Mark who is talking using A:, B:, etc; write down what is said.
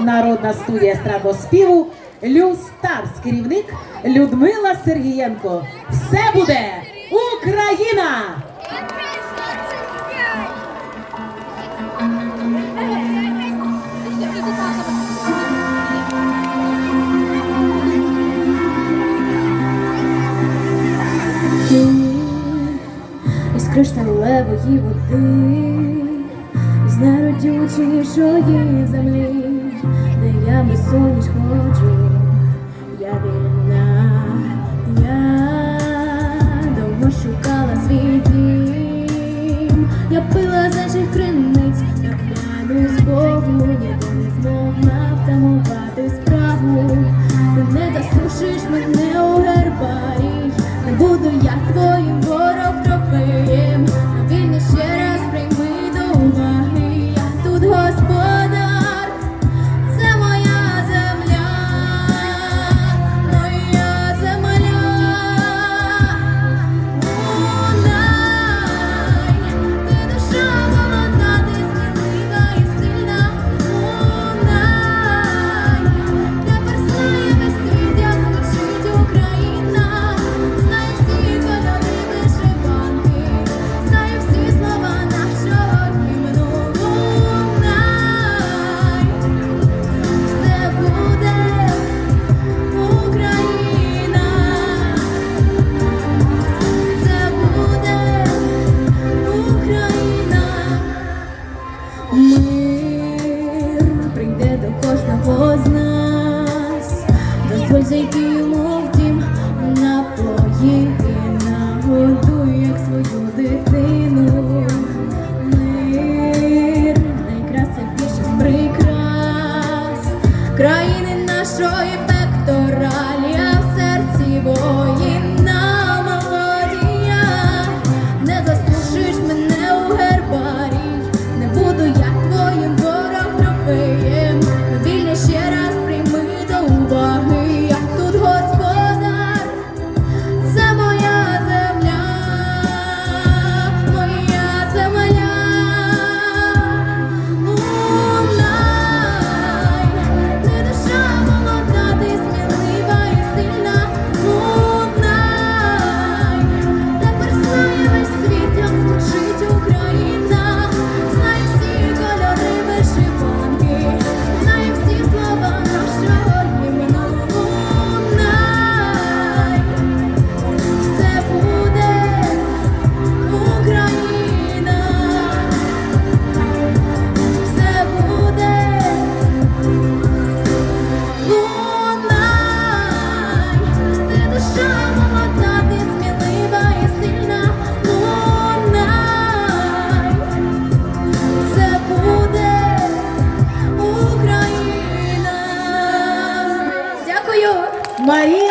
A: Народна студія страдоспіву Люстарс, керівник Людмила Сергієнко. Все буде Україна!
B: Із кришталевої води, з найродючішої землі я без сонечка ходжу, я вільна, я довго шукала свій я пила за чих криниць, я клянусь Богу, ніби не змогла. напої і нагодуй, як свою дитину. Мир найкрасивіше прикрас країни нашої.
A: Maria